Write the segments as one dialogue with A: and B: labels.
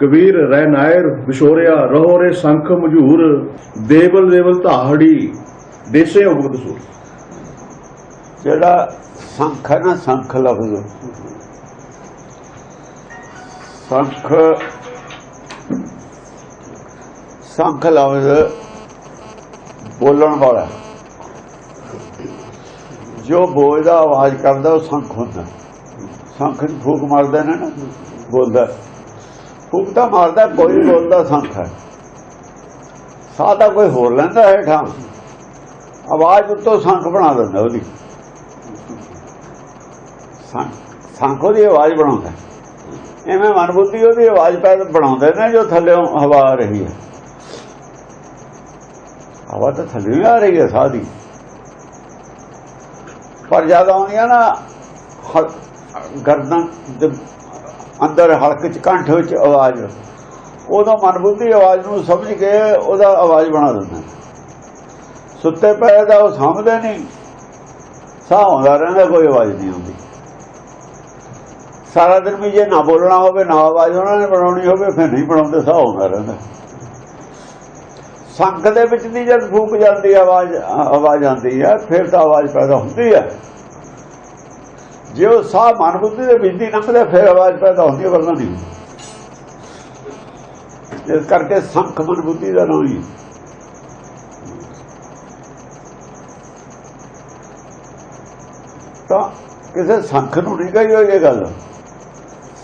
A: ਕਬੀਰ, ਰਹਿ ਨਾਇਰ ਵਿਸ਼ੋਰਿਆ ਰਹੋਰੇ, ਸੰਖ, ਮਝੂਰ, ਦੇਵਲ ਦੇਵਲ ਧਾਹੜੀ, ਦੇਸੇ ਉਗਦ ਸੂਰ
B: ਜਿਹੜਾ ਸੰਖ ਹੈ ਨਾ, ਸੰਖ ਲਫ਼ਜ਼। ਸੰਖ ਸੰਖ ਲਫ਼ਜ਼ ਬੋਲਣ ਵਾਲਾ ਜੋ ਬੋਲਦਾ, ਆਵਾਜ਼ ਕਰਦਾ, ਉਹ ਸੰਖ ਹੁੰਦਾ। ਸੰਖ ਨੂੰ ਫੂਕ ਮਾਰਦਾ ਨਾ, ਬੋਲਦਾ। ਫੂਕ ਮਾਰਦਾ, ਕੋਈ ਬੋਲਦਾ ਸੰਖ ਹੈ। ਸਾਦਾ ਕੋਈ ਹੋਰ ਲੈਂਦਾ ਹੈ ਠਾਂ। ਆਵਾਜ਼ ਉੱਤੋਂ ਸੰਖ ਬਣਾ ਦਿੰਦਾ ਉਹਦੀ। ਸੰਖ ਉਹਦੀ ਆਵਾਜ਼ ਬਣਾਉਂਦਾ। ਐਵੇਂ ਮਨਬੁੱਧੀ ਉਹਦੀ ਆਵਾਜ਼ ਪੈਦਾ ਬਣਾਉਂਦੇ ਨੇ ਜੋ ਥੱਲੇੋਂ ਹਵਾ ਆ ਰਹੀ ਹੈ। ਹਵਾ ਤਾਂ ਥੱਲੇ ਆ ਰਹੀ ਹੈ ਸਾਦੀ ਪਰ ਜਦ ਆਉਂਦੀਆਂ ਨਾ ਹ- ਗਰਦਨ ਅੰਦਰ ਹਲਕ ਚ, ਕੰਠ ਵਿੱਚ ਆਵਾਜ਼। ਉਦੋਂ ਮਨਬੁੱਧੀ ਆਵਾਜ਼ ਨੂੰ ਸਮਝ ਕੇ ਉਹਦਾ ਆਵਾਜ਼ ਬਣਾ ਦਿੰਦਾ। ਸੁੱਤੇ ਪਏ ਦਾ ਉਹ ਸਮਝਦੇ ਨਹੀਂ। ਸਾਹ ਆਉਂਦਾ ਰਹਿੰਦਾ, ਕੋਈ ਆਵਾਜ਼ ਨਹੀਂ ਆਉਂਦੀ। ਸਾਰਾ ਦਿਨ ਵੀ ਜੇ ਨਾ ਬੋਲਣਾ ਹੋਵੇ, ਨਾ ਆਵਾਜ਼ ਉਹਨਾਂ ਨੇ ਬਣਾਉਣੀ ਹੋਵੇ, ਫਿਰ ਨਹੀਂ ਬਣਾਉਂਦੇ, ਸਾਹ ਆਉਂਦਾ ਰਹਿੰਦਾ। ਸੰਖ ਦੇ ਵਿੱਚ ਦੀ ਜਦ ਫੂਕ ਜਾਂਦੀ, ਆਵਾਜ਼ ਆਵਾਜ਼ ਆਉਂਦੀ ਹੈ ਫਿਰ ਤਾਂ ਆਵਾਜ਼ ਪੈਦਾ ਹੁੰਦੀ ਹੈ ਜੇ ਉਹ ਸਾਹ ਮਨ ਬੁੱਧੀ ਦੇ ਵਿੱਚ ਦੀ ਲੰਘਦਾ, ਫਿਰ ਆਵਾਜ਼ ਪੈਦਾ ਹੁੰਦੀ ਹੈ ਵਰਨਾ ਨਹੀਂ ਇਸ ਕਰਕੇ ਸੰਖ ਮਨ ਬੁੱਧੀ ਦਾ ਨਾਮ ਹੀ ਤਾਂ ਕਿਸੇ ਸੰਖ ਨੂੰ ਨਹੀਂ ਕਹੀ ਹੋਈ ਇਹ ਗੱਲ।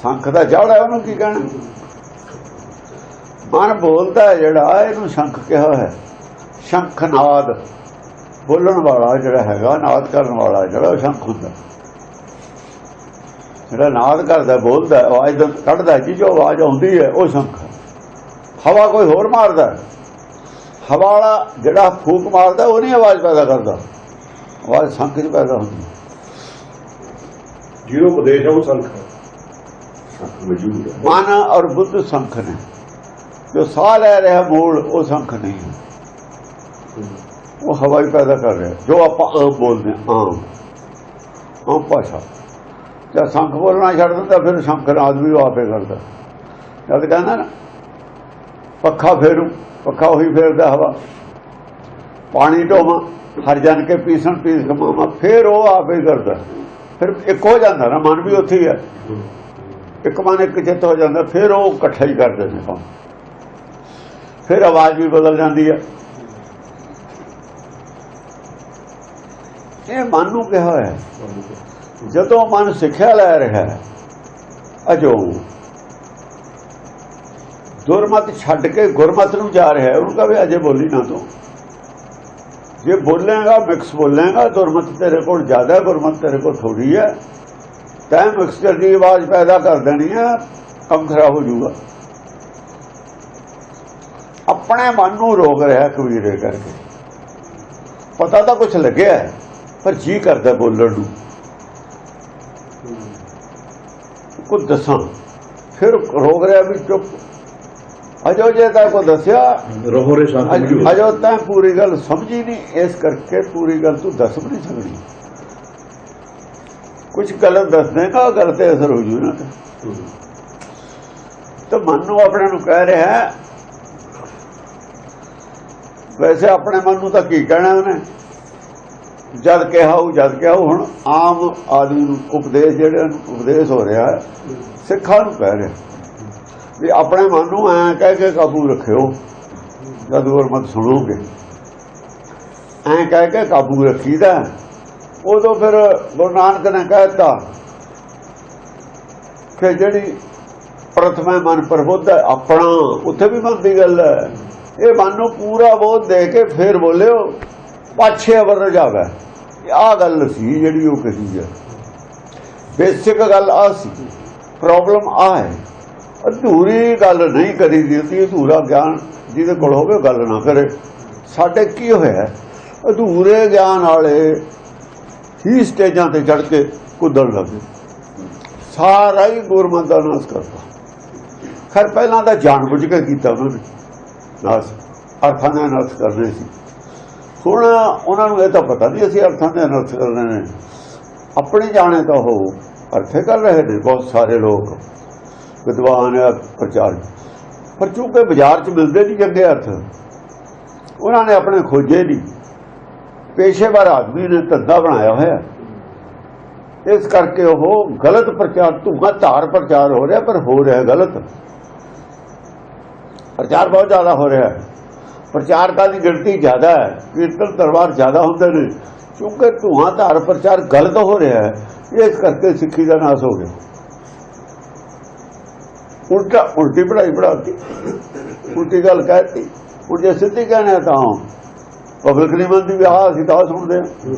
B: ਸੰਖ ਦਾ ਜੜ ਉਹਨੂੰ ਕੀ ਕਹਿਣਾ? ਮਨ ਬੋਲਦਾ ਜਿਹੜਾ, ਇਹਨੂੰ ਸ਼ੰਖ ਕਿਹਾ ਹੈ। ਸ਼ੰਖਨਾਦ ਬੋਲਣ ਵਾਲਾ ਜਿਹੜਾ ਹੈਗਾ, ਨਾਦ ਕਰਨ ਵਾਲਾ ਜਿਹੜਾ, ਉਹ ਸ਼ੰਖ ਹੁੰਦਾ। ਜਿਹੜਾ ਨਾਦ ਕਰਦਾ ਬੋਲਦਾ ਆਵਾਜ਼ ਦਾ- ਕੱਢਦਾ ਜੀ ਜੋ ਆਵਾਜ਼ ਆਉਂਦੀ ਹੈ ਉਹ ਸ਼ੰਖ। ਹਵਾ ਕੋਈ ਹੋਰ ਮਾਰਦਾ। ਹਵਾ ਵਾਲਾ ਜਿਹੜਾ ਫੂਕ ਮਾਰਦਾ ਉਹ ਨਹੀਂ ਆਵਾਜ਼ ਪੈਦਾ ਕਰਦਾ। ਆਵਾਜ਼ ਸ਼ੰਖ 'ਚ ਪੈਦਾ ਹੁੰਦੀ ਹੈ।
A: ਜਿਹਨੂੰ ਉਪਦੇਸ਼ ਹੈ ਉਹ ਸੰਖ ਮੌਜੂਦ ਹੈ।
B: ਮਨ ਔਰ ਬੁੱਧ ਸੰਖ ਨੇ। ਜੋ ਸਾਹ ਲੈ ਰਿਹਾ ਮੂਲ ਉਹ ਸੰਖ ਨਹੀਂ ਹੈ। ਉਹ ਹਵਾ ਹੀ ਪੈਦਾ ਕਰ ਰਿਹਾ। ਜੋ ਆਪਾਂ ਆਮ ਬੋਲਦੇ ਆਮ। ਆਮ ਭਾਸ਼ਾ। ਜਦ ਸੰਖ ਬੋਲਣਾ ਛੱਡ ਦਿੰਦਾ, ਫਿਰ ਸ਼ੰਖ ਨਾਦ ਵੀ ਆਪੇ ਕਰਦਾ ਜਦ ਕਹਿੰਦਾ ਨਾ, ਪੱਖਾ ਫੇਰੂ, ਪੱਖਾ ਉਹੀ ਫੇਰਦਾ ਹਵਾ। ਪਾਣੀ ਢੋਵਾਂ, ਹਰ ਜਨ ਕੇ ਪੀਸਣ, ਪੀਸ ਕਮਾਵਾ, ਫਿਰ ਉਹ ਆਪੇ ਕਰਦਾ। ਫਿਰ ਇੱਕ ਹੋ ਜਾਂਦਾ ਨਾ, ਮਨ ਵੀ ਉੱਥੇ ਹੀ ਹੈ ਇੱਕ ਮਨ ਇੱਕ ਚਿੱਤ ਹੋ ਜਾਂਦਾ, ਫਿਰ ਉਹ ਇਕੱਠਾ ਹੀ ਕਰਦੇ ਨੇ ਕੰਮ। ਫਿਰ ਆਵਾਜ਼ ਵੀ ਬਦਲ ਜਾਂਦੀ ਹੈ ਇਹ ਮਨ ਨੂੰ ਕਿਹਾ ਹੋਇਆ ਹੈ। ਜਦੋਂ ਮਨ ਸਿੱਖਿਆ ਲੈ ਰਿਹਾ ਹੈ, ਅਜੋ ਦੁਰਮਤ ਛੱਡ ਕੇ ਗੁਰਮਤ ਨੂੰ ਜਾ ਰਿਹਾ ਹੈ, ਉਹਨੂੰ ਕਹੇ ਅਜੇ ਬੋਲੀ ਨਾ ਤੂੰ। ਜੇ ਬੋਲੇਗਾ, ਮਿਕਸ ਬੋਲੇਗਾ, ਦੁਰਮਤ ਤੇਰੇ ਕੋਲ ਜ਼ਿਆਦਾ ਗੁਰਮਤ ਤੇਰੇ ਕੋਲ ਥੋੜੀ ਹੈ, ਤੈਂ ਮਿਕਸਚਰ ਦੀ ਆਵਾਜ਼ ਪੈਦਾ ਕਰ ਦੇਣੀ ਹੈ, ਕੰਮ ਖਰਾਬ ਹੋ ਜਾਊਗਾ। ਆਪਣੇ ਮਨ ਨੂੰ ਰੋਕ ਰਿਹਾ ਕਬੀਰੇ ਕਰਕੇ। ਪਤਾ ਤਾਂ ਕੁਝ ਲੱਗਿਆ ਪਰ ਜੀ ਕਰਦਾ ਬੋਲਣ ਨੂੰ। ਕੁਝ ਦੱਸਾਂ? ਫਿਰ ਰੋਕ ਰਿਹਾ ਵੀ ਚੁੱਪ। ਅਜੋ ਜੇ ਤਾਂ ਕੋ ਦੱਸਿਆ
A: ਰਹੋ ਰੇ
B: ਅਜੋ ਤਾਂ ਪੂਰੀ ਗੱਲ ਸਮਝੀ ਨਹੀਂ ਇਸ ਕਰਕੇ ਪੂਰੀ ਗੱਲ ਤੂੰ ਦੱਸ ਨਹੀਂ ਸਕਦੀ। ਕੁਝ ਗਲਤ ਦੱਸ ਦੇਗਾ ਉਹ ਗੱਲ ਤੇ ਅਸਰ ਹੋ ਜੂ ਨਾ। ਤਾਂ ਮਨ ਨੂੰ ਆਪਣੇ ਨੂੰ ਕਹਿ ਰਿਹਾ ਵੈਸੇ ਆਪਣੇ ਮਨ ਨੂੰ ਤਾਂ ਕੀ ਕਹਿਣਾ ਉਹਨੇ? ਜਦ ਕਿਹਾ ਉਹ ਜਦ ਕਿਹਾ ਹੁਣ ਆਮ ਆਦਮੀ ਨੂੰ ਉਪਦੇਸ਼ ਜਿਹੜੇ ਉਪਦੇਸ਼ ਹੋ ਰਿਹਾ ਸਿੱਖਾਂ ਨੂੰ ਕਹਿ ਰਿਹਾ ਵੀ ਆਪਣੇ ਮਨ ਨੂੰ ਐ ਕਹਿ ਕੇ ਕਾਬੂ ਰੱਖਿਓ, ਜਦ ਗੁਰਮਤ ਸੁਣੋਗੇ। ਐ ਕਹਿ ਕੇ ਕਾਬੂ ਰੱਖੀਦਾ ਉਦੋਂ ਫਿਰ ਗੁਰੂ ਨਾਨਕ ਨੇ ਕਹਿਤਾ ਕਿ ਜਿਹੜੀ ਪ੍ਰਥਮੇ ਮਨ ਪ੍ਰਬੁੱਧ ਆਪਣਾ, ਉੱਥੇ ਵੀ ਮਨ ਦੀ ਗੱਲ ਹੈ। ਇਹ ਮਨ ਨੂੰ ਪੂਰਾ ਬੋਧ ਦੇ ਕੇ ਫਿਰ ਬੋਲਿਓ। ਪਾਛੇ ਅਵਰ ਜਾਵੇ ਆ ਗੱਲ ਸੀ ਜਿਹੜੀ ਉਹ ਕਹੀ ਹੈ। ਬੇਸਿਕ ਗੱਲ ਆ ਸੀ। ਪ੍ਰੋਬਲਮ ਆ ਹੈ। ਅਧੂਰੀ ਗੱਲ ਨਹੀਂ ਕਰੀ ਦੀ ਅਧੂਰਾ ਗਿਆਨ ਜਿਹਦੇ ਕੋਲ ਹੋਵੇ ਗੱਲ ਨਾ ਕਰੇ। ਸਾਡੇ ਕੀ ਹੋਇਆ? ਅਧੂਰੇ ਗਿਆਨ ਵਾਲੇ ਹੀ ਸਟੇਜਾਂ ਤੇ ਚੜ ਕੇ ਕੁੱਦਣ ਲੱਗੇ। ਸਾਰਾ ਹੀ ਗੁਰਮਤਿ ਦਾ ਨਾਸ ਕਰਤਾ। ਖਰ, ਪਹਿਲਾਂ ਤਾਂ ਜਾਣ ਬੁੱਝ ਕੇ ਕੀਤਾ ਉਹਨਾਂ ਨੇ। ਨਾਸ, ਅਰਥਾਂ ਦਾ ਨਾਸ ਕਰਨੇ ਸੀ। ਹੁਣ ਉਹਨਾਂ ਨੂੰ ਇਹ ਤਾਂ ਪਤਾ ਨਹੀਂ ਅਸੀਂ ਅਰਥਾਂ ਦੇ ਨਾਸ ਕਰਨੇ ਨੇ। ਆਪਣੇ ਜਾਣੇ ਤਾਂ ਉਹ ਅਰਥੇ ਕਰ ਰਹੇ ਨੇ, ਬਹੁਤ ਸਾਰੇ ਲੋਕ। ਵਿਦਵਾਨ ਪ੍ਰਚਾਰ। ਪਰ ਚੁੱਕੇ ਬਾਜ਼ਾਰ 'ਚ ਮਿਲਦੇ ਨਹੀਂ ਚੰਗੇ ਅਰਥ। ਉਹਨਾਂ ਨੇ ਆਪਣੇ ਖੋਜੇ ਨਹੀਂ ਪੇਸ਼ੇਵਰ ਆਦਮੀ ਨੇ ਧੰਦਾ ਬਣਾਇਆ ਹੋਇਆ। ਇਸ ਕਰਕੇ ਉਹ ਗਲਤ ਪ੍ਰਚਾਰ, ਧੂਆ ਧਾਰ ਪ੍ਰਚਾਰ ਹੋ ਰਿਹਾ, ਪਰ ਹੋ ਰਿਹਾ ਗਲਤ। ਪ੍ਰਚਾਰ ਬਹੁਤ ਜ਼ਿਆਦਾ ਹੋ ਰਿਹਾ। ਹੈ ਪ੍ਰਚਾਰਕਾਂ ਦੀ ਗਿਣਤੀ ਜ਼ਿਆਦਾ ਹੈ, ਕੀਰਤਨ ਦਰਬਾਰ ਜ਼ਿਆਦਾ ਹੁੰਦੇ ਨੇ, ਕਿਉਂਕਿ ਧੂਆ ਧਾਰ ਪ੍ਰਚਾਰ ਗਲਤ ਹੋ ਰਿਹਾ ਹੈ, ਇਸ ਕਰਕੇ ਸਿੱਖੀ ਦਾ ਨਾਸ ਹੋ ਗਿਆ। ਉਲਟਾ, ਉਲਟੀ ਪੜਾਈ ਪੜਾਤੀ ਉਲਟੀ ਗੱਲ ਕਹਿਤੀ ਹੁਣ ਜੇ ਸਿੱਧੀ ਕਹਿਣਾ ਤਾਂ ਪਬਲਿਕ ਨਹੀਂ ਮੰਨਦੀ ਵੀ ਆਹ ਅਸੀਂ ਤਾਂ ਸੁਣਦੇ ਹਾਂ।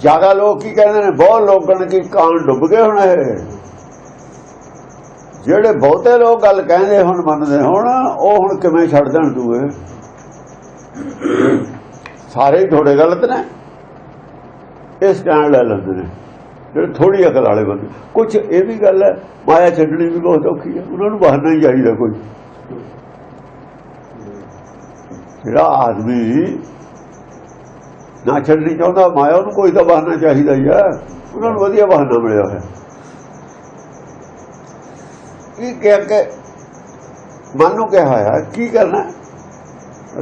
B: ਜ਼ਿਆਦਾ ਲੋਕ ਕੀ ਕਹਿੰਦੇ ਨੇ, ਬਹੁਤ ਲੋਕਾਂ ਕਿ ਕਾਨ ਡੁੱਬ ਗਏ ਹੁਣ ਇਹ। ਜਿਹੜੇ ਬਹੁਤੇ ਲੋਕ ਗੱਲ ਕਹਿੰਦੇ ਹੁਣ ਮੰਨਦੇ ਹੁਣ, ਉਹ ਹੁਣ ਕਿਵੇਂ ਛੱਡ ਦੇਣ ਦੂਏ? ਸਾਰੇ ਹੀ ਥੋੜੇ ਗਲਤ ਨੇ। ਇਹ ਸਟੈਂਡ ਲੈ ਲੈਂਦੇ ਨੇ। ਜਿਹੜੇ ਥੋੜੀ ਅਕਲ ਵਾਲੇ ਬੰਦੇ। ਕੁਝ ਇਹ ਵੀ ਗੱਲ ਹੈ, ਮਾਇਆ ਛੱਡਣੀ ਵੀ ਬਹੁਤ ਔਖੀ ਹੈ। ਉਹਨਾਂ ਨੂੰ ਬਹਾਨਾ ਹੀ ਚਾਹੀਦਾ ਕੋਈ। ਜਿਹੜਾ ਆਦਮੀ ਨਾ ਛੱਡਣੀ ਚਾਹੁੰਦਾ, ਮਾਇਆ ਉਹਨੂੰ ਕੋਈ ਤਾਂ ਬਹਾਨਾ ਚਾਹੀਦਾ ਯਾਰ ਉਹਨਾਂ ਨੂੰ ਵਧੀਆ ਬਹਾਨਾ ਮਿਲਿਆ ਹੋਇਆ। ਕੀ ਕਹਿ ਕੇ ਮਨ ਨੂੰ ਕਿਹਾ ਹੈ ਕੀ ਕਰਨਾ?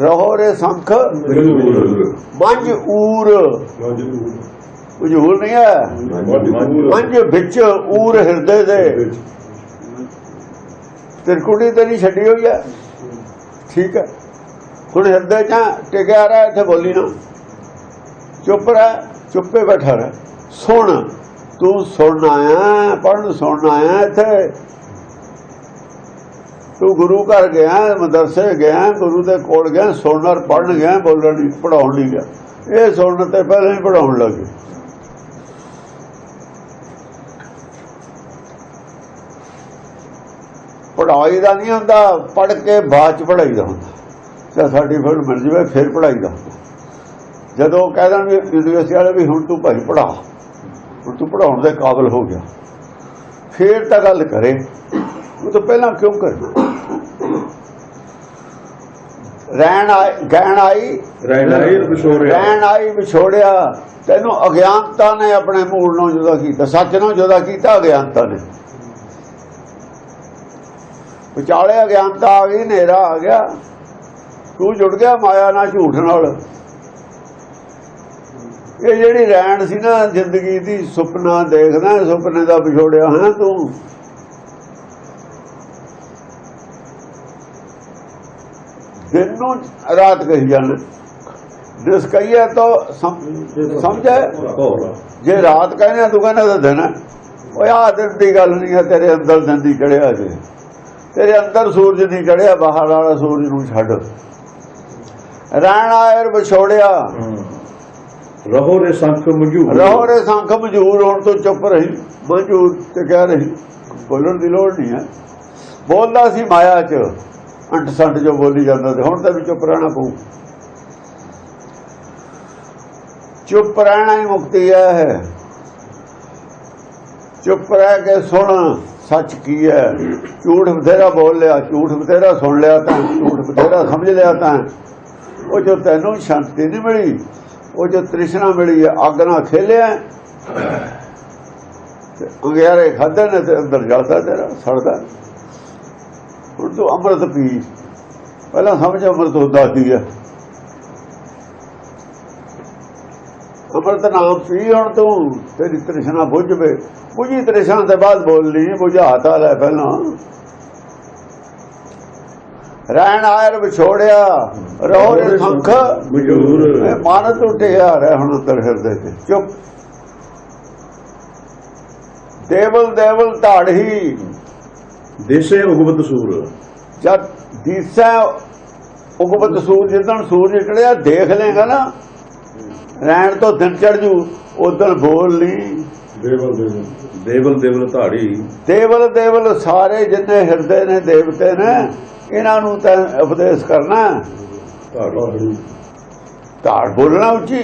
B: ਰਹੋ ਰੇ ਸੰਖ ਮੰਜ ਊਰ। ਉਜੂਰ ਨਹੀਂ ਹੈ ਮੰਜ ਵਿੱਚ ਊਰ ਹਿਰਦੇ ਦੇ। ਤਿਰਕੁੜੀ ਤੇ ਨਹੀਂ ਛੱਡੀ ਹੋਈ ਹੈ ਠੀਕ ਹੈ ਹੁਣ ਹਿਰਦੇ ਚ ਟਿਕਿਆ ਰਿਹਾ, ਇੱਥੇ ਬੋਲੀ ਨਾ। ਚੁੱਪ ਰਹਿ, ਚੁੱਪੇ ਬੈਠਾ ਰਹਿ। ਸੁਣ, ਤੂੰ ਸੁਣਨਾ ਆਇਆ ਪੜਨ ਸੁਣਨਾ ਆ ਇੱਥੇ। ਤੂੰ ਗੁਰੂ ਘਰ ਗਿਆ, ਮਦਰਸੇ ਗਿਆ, ਗੁਰੂ ਦੇ ਕੋਲ ਗਿਆ, ਸੁਣਨ ਪੜਨ ਗਿਆ, ਬੋਲਣ ਨਹੀਂ ਪੜਾਉਣ ਲਈ ਗਿਆ। ਇਹ ਸੁਣਨ ਤੇ ਪਹਿਲਾਂ ਹੀ ਪੜਾਉਣ ਲੱਗੇ ਪੜਾਈ ਦਾ ਨਹੀਂ ਹੁੰਦਾ ਪੜ ਕੇ ਬਾਅਦ ਚ ਪੜਾਈ ਦਾ ਹੁੰਦਾ। ਜੇ ਸਰਟੀਫਿਕੇਟ ਮਿਲ ਜਵੇ ਫਿਰ ਪੜਾਈ ਦਾ ਹੁੰਦਾ। ਜਦੋਂ ਕਹਿ ਦੇਣਗੇ ਯੂਨੀਵਰਸਿਟੀ ਵਾਲੇ ਵੀ ਹੁਣ ਤੂੰ ਭਾਈ ਪੜਾ ਹੁਣ ਤੂੰ ਪੜਾਉਣ ਦੇ ਕਾਬਿਲ ਹੋ ਗਿਆ। ਫੇਰ ਤਾਂ ਗੱਲ ਕਰੇ। ਉਹ ਤਾਂ ਪਹਿਲਾਂ ਕਿਉਂ ਕਰਨਾ? ਰਹਿਣ ਆਈ ਗਹਿਣ ਆਈ।
A: ਰਹਿਣਾ
B: ਆਈ ਵਿਛੋੜਿਆ। ਤੈਨੂੰ ਅਗਿਆਨਤਾ ਨੇ ਆਪਣੇ ਮੂਲ ਨੂੰ ਜੁਦਾ ਕੀਤਾ ਸੱਚ ਨੂੰ ਜੁਦਾ ਕੀਤਾ ਅਗਿਆਨਤਾ ਨੇ। ਵਿਚਾਲੇ ਅਗਿਆਨਤਾ ਆ ਗਈ ਹਨੇਰਾ ਆ ਗਿਆ। ਤੂੰ ਜੁੜ ਗਿਆ ਮਾਇਆ ਨਾਲ ਝੂਠ ਨਾਲ। ਇਹ ਜਿਹੜੀ ਰਹਿਣ ਸੀ ਨਾ ਜ਼ਿੰਦਗੀ ਦੀ ਸੁਪਨਾ ਦੇਖਦਾ ਸੁਪਨੇ ਦਾ ਵਿਛੋੜਿਆ ਹੈ ਤੂੰ। ਦਿਨ ਨੂੰ ਰਾਤ ਕਹੀ ਜਾਂਦੇ। ਦਿਸ ਕਹੀਏ ਤਾਂ ਸਮ- ਸਮਝੇ? ਜੇ ਰਾਤ ਕਹਿੰਦੇ ਆ, ਤੂੰ ਕਹਿੰਦਾ ਤਾਂ ਦਿਨ ਹੈ ਓਏ ਆਹ ਦਿਨ ਦੀ ਗੱਲ ਨਹੀਂ ਹੈ ਤੇਰੇ ਅੰਦਰ ਦਿਨ ਦੀ ਚੜਿਆ ਜੇ। ਤੇਰੇ ਅੰਦਰ ਸੂਰਜ ਨਹੀਂ ਚੜਿਆ ਬਾਹਰ ਵਾਲਾ ਸੂਰਜ ਨੂੰ ਛੱਡ। ਰਹਿਣ ਆਇਰ ਵਿਛੋੜਿਆ।
A: ਰਹੋ ਰੇ ਸੰਖ ਮਜੂਰ।
B: ਰਹੋ ਰੇ ਸੰਖ ਮਜੂਰ ਹੋਣ ਤੋਂ ਚੁੱਪ ਰਹੀ। ਮਜੂਰ ਤੇ ਕਹਿ ਰਹੀ ਬੋਲਣ ਦੀ ਲੋੜ ਨਹੀਂ ਹੈ ਬੋਲਦਾ ਸੀ ਮਾਇਆ ਚ। ਅੰਟ ਸੰਟ ਜੋ ਬੋਲੀ ਜਾਂਦਾ ਤੇ ਹੁਣ ਤਾਂ ਵੀ ਚੁੱਪ ਰਹਿਣਾ ਪਊ। ਚੁੱਪ ਰਹਿਣਾ ਹੀ ਮੁਕਤੀ ਹੈ। ਚੁੱਪ ਰਹਿ ਕੇ ਸੁਣ, ਸੱਚ ਕੀ ਹੈ? ਝੂਠ ਬਥੇਰਾ ਬੋਲ ਲਿਆ, ਝੂਠ ਬਥੇਰਾ ਸੁਣ ਲਿਆ ਤਾਂ, ਝੂਠ ਬਥੇਰਾ ਸਮਝ ਲਿਆ ਤਾਂ। ਉਹ ਜੋ ਤੈਨੂੰ ਸ਼ਾਂਤੀ ਨਹੀਂ ਮਿਲੀ, ਉਹ ਜੋ ਤ੍ਰਿਸ਼ਨਾ ਮਿਲੀ ਹੈ, ਅੱਗ ਨਾਲ ਖੇਲਿਆ। ਤੇ ਅੰਗਿਆਰੇ ਖਾਦੇ ਨੇ ਤੇ ਅੰਦਰ ਜਲਦਾ ਤੇਰਾ, ਸੜਦਾ। ਹੁਣ ਤੂੰ ਅੰਮ੍ਰਿਤ ਪੀ ਪਹਿਲਾਂ ਸਮਝ ਅੰਮ੍ਰਿਤ ਹੁੰਦਾ ਕੀ ਹੈ ਅੰਮ੍ਰਿਤ ਨਾਮ ਪੀ ਹੁਣ ਤੂੰ ਤੇਰੀ ਤ੍ਰਿਸ਼ਨਾ ਬੁੱਝ ਵੇ ਬੁਝੀ ਤ੍ਰਿਸ਼ਨਾ ਦੇ ਬਾਅਦ ਬੋਲਣੀ ਬੁਝਾਤਾ ਲੈ ਪਹਿਲਾਂ। ਰਹਿਣ ਆਇਰ ਵਿਛੋੜਿਆ ਰਹੋ ਰੇ ਸੰਖ।
A: ਮਜੂਰ
B: ਇਹ ਮਨ ਟੁੱਟਿਆ ਰਹਿ ਹੁਣ ਅੰਦਰ ਹਿਰਦੇ ਤੇ। ਚੁੱਪ। ਦੇਵਲ ਦੇਵਲ ਢਾੜਹੀ
A: ਦੇਸੇ ਉਗਵਤ ਸੂਰ।
B: ਜਦ ਦੀਸਾ ਉਗਵਤ ਸੂਰਜ ਜਦੋਂ ਸੂਰਜ ਚੜਿਆ ਦੇਖ ਲੇਗਾ ਨਾ। ਰਹਿਣ ਤੋਂ ਦਿਨ ਚੜ ਜੂ ਉਦੋਂ ਬੋਲ ਨਹੀਂ
A: ਦੇਵਲ ਦੇਵਲ ਦੇਵਲ ਦੇਵਲ ਧਾੜੀ
B: ਦੇਵਲ ਦੇਵਲ ਸਾਰੇ ਜਿੰਨੇ ਹਿਰਦੇ ਨੇ ਦੇਵਤੇ ਨੇ ਇਹਨਾਂ ਨੂੰ ਤਾਂ ਉਪਦੇਸ਼ ਕਰਨਾ।
A: ਧਾੜੀ
B: ਧਾੜ ਬੋਲਣਾ ਉੱਚੀ।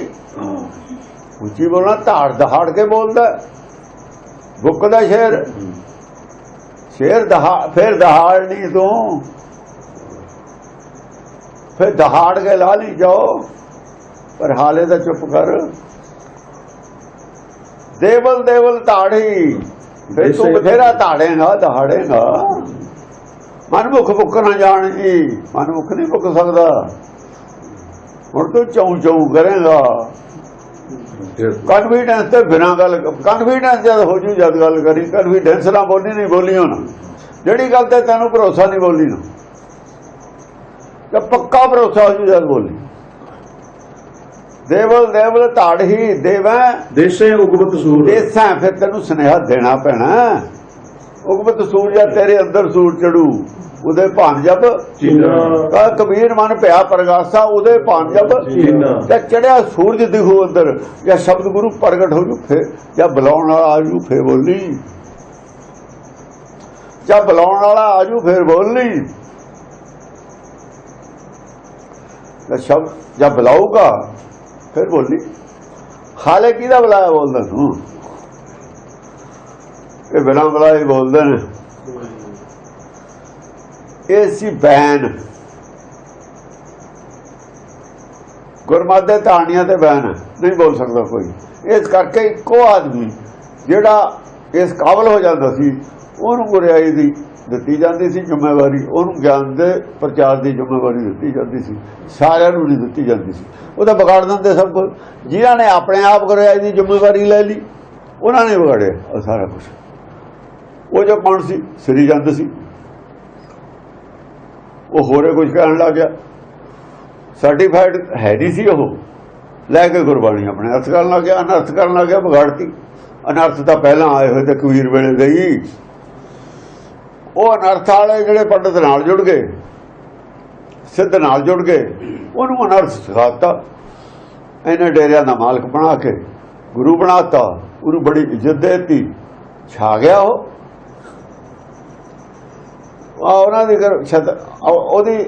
B: ਉੱਚੀ ਬੋਲਣਾ ਧਾੜ ਦਹਾੜ ਕੇ ਬੋਲਦਾ। ਬੁੱਕ ਦਾ ਸ਼ੇਰ ਸ਼ੇਰ ਦਹਾ ਫਿਰ ਦਹਾੜ ਨਹੀਂ ਤੂੰ। ਫਿਰ ਦਹਾੜ ਕੇ ਲਾ ਨਹੀਂ ਜਾਓ ਪਰ ਹਾਲੇ ਤਾਂ ਚੁੱਪ ਕਰ। ਦੇਵਲ ਦੇਵਲ ਧਾੜੀ ਫਿਰ ਤੂੰ ਬਥੇਰਾ ਧਾੜੇਗਾ ਦਹਾੜੇਗਾ। ਮਨਮੁਖ ਮੁੱਕ ਨਾ ਜਾਣੀ ਮਨਮੁਖ ਨਹੀਂ ਮੁੱਕ ਸਕਦਾ। ਹੁਣ ਤੂੰ ਚੌਂ ਚੌਂ ਕਰੇਗਾ।
A: ਫਿਰ
B: ਕਨਫੀਡੈਂਸ ਤੇ ਬਿਨਾਂ ਗੱਲ ਕਨਫੀਡੈਂਸ ਜਦ ਹੋ ਜੂ ਜਦ ਗੱਲ ਕਰੀ ਕਨਫੀਡੈਂਸ ਨਾਲ ਬੋਲੀ ਨਹੀਂ ਬੋਲੀ ਹੁਣ ਜਿਹੜੀ ਗੱਲ ਤੇ ਤੈਨੂੰ ਭਰੋਸਾ ਨਹੀਂ ਬੋਲੀ ਨਾ। ਤੇ ਪੱਕਾ ਭਰੋਸਾ ਹੋ ਜੂ ਜਦ ਬੋਲੀ। ਦੇਵਲ ਦੇਵਲ ਧਾੜ ਹੀ ਦੇਵੈ।
A: ਦੇਸੇ ਉਗਵਤ ਸੂਰ
B: ਦੇਸਾਂ ਫਿਰ ਤੈਨੂੰ ਸੁਨੇਹਾ ਦੇਣਾ ਪੈਣਾ। ਉਗਮਤ ਸੂਰਜ ਤੇਰੇ ਅੰਦਰ ਸੂਰ ਚੜੂ। ਉਹਦੇ ਭਾਨ ਜਬ
A: ਚੀਨਾ।
B: ਕਬੀਰ ਮਨ ਭਿਆ ਪ੍ਰਗਾਸਾ ਉਹਦੇ ਭਾਨ ਜਬ
A: ਚੀਨਾ।
B: ਜਾਂ ਚੜਿਆ ਸੂਰਜ ਦਿਖੂ ਅੰਦਰ। ਜਾਂ ਸ਼ਬਦ ਗੁਰੂ ਪ੍ਰਗਟ ਹੋ ਜੂ ਫੇ ਜਾਂ ਬੁਲਾਉਣ ਵਾਲਾ ਆਜੂ ਫੇ ਬੋਲੀ। ਜਾਂ ਬੁਲਾਉਣ ਵਾਲਾ ਆਜੂ ਫੇਰ ਬੋਲੀ। ਜਾਂ ਸ਼ਬਦ ਜਾਂ ਬੁਲਾਊਗਾ ਫਿਰ ਬੋਲੀ। ਹਾਲੇ ਕਿਹਦਾ ਬੁਲਾਇਆ ਬੋਲਦਾ ਤੂੰ? ਇਹ ਬਿਨਾਂ ਬੁਲਾਏ ਬੋਲਦੇ ਨੇ। ਇਹ ਸੀ ਬੈਨ। ਗੁਰਮਤਿ ਤਾਣੀਆਂ ਤੇ ਬੈਨ। ਨਹੀਂ ਬੋਲ ਸਕਦਾ ਕੋਈ। ਇਸ ਕਰਕੇ ਇੱਕੋ ਆਦਮੀ ਜਿਹੜਾ ਇਸ ਕਾਬਲ ਹੋ ਜਾਂਦਾ ਸੀ, ਉਹਨੂੰ ਗੁਰਿਆਈ ਦੀ ਦਿੱਤੀ ਜਾਂਦੀ ਸੀ ਜ਼ਿੰਮੇਵਾਰੀ, ਉਹਨੂੰ ਗਿਆਨ ਦੇ ਪ੍ਰਚਾਰ ਦੀ ਜ਼ਿੰਮੇਵਾਰੀ ਦਿੱਤੀ ਜਾਂਦੀ ਸੀ। ਸਾਰਿਆਂ ਨੂੰ ਨਹੀਂ ਦਿੱਤੀ ਜਾਂਦੀ ਸੀ। ਉਹਦਾ ਵਿਗਾੜ ਦਿੰਦੇ ਸਭ ਕੁਝ। ਜਿਨ੍ਹਾਂ ਨੇ ਆਪਣੇ ਆਪ ਗੁਰਿਆਈ ਦੀ ਜ਼ਿੰਮੇਵਾਰੀ ਲੈ ਲਈ, ਉਹਨਾਂ ਨੇ ਵਿਗਾੜਿਆ। ਸਾਰਾ ਕੁਝ ਉਹ ਜੋ ਕੌਣ ਸੀ? ਸ੍ਰੀ ਚੰਦ ਸੀ। ਉਹ ਹੋਰੇ ਕੁਝ ਕਹਿਣ ਲੱਗ ਗਿਆ। ਸਰਟੀਫਾਈਡ ਹੈ ਨਹੀਂ ਸੀ ਉਹ। ਲੈ ਕੇ ਗੁਰਬਾਣੀ ਆਪਣੇ ਅਰਥ ਕਰਨ ਲੱਗ ਗਿਆ, ਅਨਰਥ ਕਰਨ ਲੱਗ ਗਿਆ, ਵਿਗਾੜਤੀ। ਅਨਰਥ ਤਾਂ ਪਹਿਲਾਂ ਆਏ ਹੋਏ ਤੇ ਕਬੀਰ ਵੇਲੇ ਗਈ। ਉਹ ਅਨਰਥ ਵਾਲੇ ਜਿਹੜੇ ਪੰਡਤ ਨਾਲ ਜੁੜ ਗਏ, ਸਿੱਧ ਨਾਲ ਜੁੜ ਗਏ, ਉਹਨੂੰ ਅਨਰਥ ਸਿਖਾਤਾ। ਇਹਨੇ ਡੇਰਿਆਂ ਦਾ ਮਾਲਕ ਬਣਾ ਕੇ, ਗੁਰੂ ਬਣਾਤਾ ਉਹਨੂੰ ਬੜੀ ਇੱਜ਼ਤ ਦੇਤੀ। ਛਾ ਗਿਆ ਉਹ। ਉਹਨਾਂ ਦੀ ਘਰ ਛਤ ਉਹਦੀ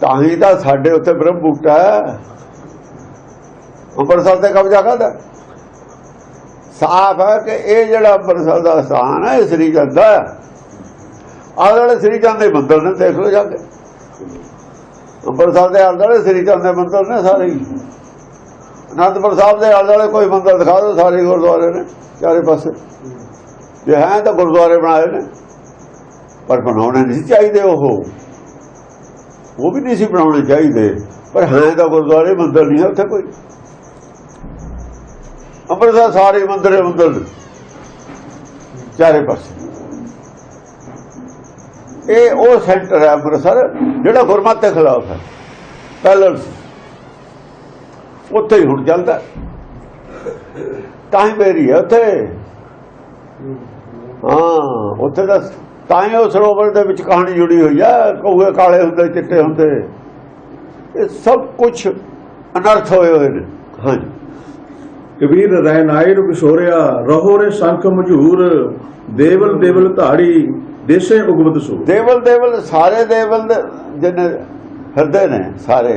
B: ਤਾਂ ਹੀ ਤਾਂ ਸਾਡੇ ਉੱਤੇ ਬ੍ਰਹਮ ਬੂਟਾ ਹੈ। ਅੰਮ੍ਰਿਤਸਰ ਤੇ ਕਬਜ਼ਾ ਕਰਦਾ। ਸਾਫ਼ ਹੈ ਕਿ ਇਹ ਜਿਹੜਾ ਅੰਮ੍ਰਿਤਸਰ ਦਾ ਸਥਾਨ ਹੈ, ਇਹ ਸ੍ਰੀ ਚੰਦ ਦਾ ਆਲੇ ਵਾਲੇ ਸ੍ਰੀ ਚੰਦ ਦੇ ਮੰਦਰ ਨੇ, ਦੇਖ ਲਓ ਜਾ ਕੇ। ਅੰਮ੍ਰਿਤਸਰ ਦੇ ਆਲੇ ਵਾਲੇ ਸ੍ਰੀ ਚੰਦ ਦੇ ਮੰਦਰ ਨੇ ਸਾਰੇ ਹੀ। ਅਨੰਦਪੁਰ ਸਾਹਿਬ ਦੇ ਆਲੇ ਵਾਲੇ ਕੋਈ ਮੰਦਰ ਦਿਖਾ ਦਿਓ, ਸਾਰੇ ਗੁਰਦੁਆਰੇ ਨੇ, ਚਾਰੇ ਪਾਸੇ। ਜੇ ਹੈ ਤਾਂ ਗੁਰਦੁਆਰੇ ਬਣਾਏ ਨੇ। ਪਰ ਬਣਾਉਣੇ ਨਹੀਂ ਸੀ ਚਾਹੀਦੇ ਉਹ। ਉਹ ਵੀ ਨਹੀਂ ਸੀ ਬਣਾਉਣੇ ਚਾਹੀਦੇ। ਪਰ ਹੈ ਤਾਂ ਗੁਰਦੁਆਰੇ ਮੰਦਰ ਨਹੀਂ ਹੈ ਉੱਥੇ ਕੋਈ। ਅੰਮ੍ਰਿਤਸਰ ਸਾਰੇ ਮੰਦਰ ਮੰਦਰ। ਚਾਰੇ ਪਾਸੇ। ਇਹ ਉਹ ਸੈਂਟਰ ਹੈ ਅੰਮ੍ਰਿਤਸਰ, ਜਿਹੜਾ ਗੁਰਮਤਿ ਦੇ ਖਿਲਾਫ ਹੈ। ਪਹਿਲਾਂ ਉੱਥੇ ਹੀ ਹੁਣ ਚੱਲਦਾ ਟਾਈਮ ਹੀ ਮੇਰੀ ਹੈ ਉੱਥੇ। ਹਾਂ, ਉੱਥੇ ਦਾ ਤਾਂ ਹੀ ਉਹ ਸਰੋਵਰ ਦੇ ਵਿੱਚ ਕਹਾਣੀ ਜੁੜੀ ਹੋਈ ਆ ਕਊਏ ਕਾਲੇ ਹੁੰਦੇ ਚਿੱਟੇ ਹੁੰਦੇ। ਇਹ ਸਭ ਕੁਝ ਅਨਰਥ ਹੋਏ ਹੋਏ ਨੇ। ਹਾਂਜੀ।
A: ਕਬੀਰ ਰਹਿ ਨਾਇਰ ਵਿਛੋਰਿਆ ਰਹੋ ਰੇ ਸੰਖ ਮਝੂਰ ਦੇਵਲ ਦੇਵਲ ਧਾੜੀ ਦੇਸੇ ਉਗਵਤ ਸੂਰ।
B: ਦੇਵਲ ਦੇਵਲ ਸਾਰੇ ਦੇਵਲ ਜਿਹਨੇ ਹਿਰਦੇ ਨੇ ਸਾਰੇ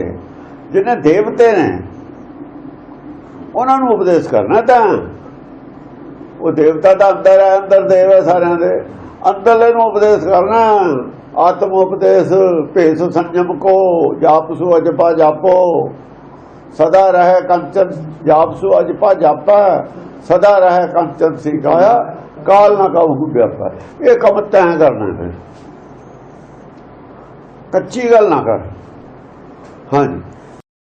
B: ਜਿਹਨੇ ਦੇਵਤੇ ਨੇ ਉਹਨਾਂ ਨੂੰ ਉਪਦੇਸ਼ ਕਰਨਾ ਤਾਂ। ਉਹ ਦੇਵਤਾ ਦਾ ਅੰਦਰ ਹੈ ਅੰਦਰ ਦੇਵ ਹੈ ਸਾਰਿਆਂ ਦੇ। ਅੰਦਰਲੇ ਨੂੰ ਉਪਦੇਸ਼ ਕਰਨਾ, ਆਤਮ ਉਪਦੇਸ਼, ਭੇਸ ਸੰਜਮ ਕੋ, ਜਾਪਸੂ ਅਜਪਾ ਜਾਪੋ। ਸਦਾ ਰਹੇ ਕੰਚਨ, ਜਾਪਸੂ ਅਜਪਾ ਜਾਪਾ। ਸਦਾ ਰਹੇ ਕੰਚਨ ਸਿਖਾਇਆ, ਕਾਲ ਨਾ ਕਹੂ ਵਿਆਪਾ। ਇਹ ਕੰਮ ਤੈਂ ਕਰਨਾ ਫਿਰ ਕੱਚੀ ਗੱਲ ਨਾ ਕਰ। ਹਾਂਜੀ।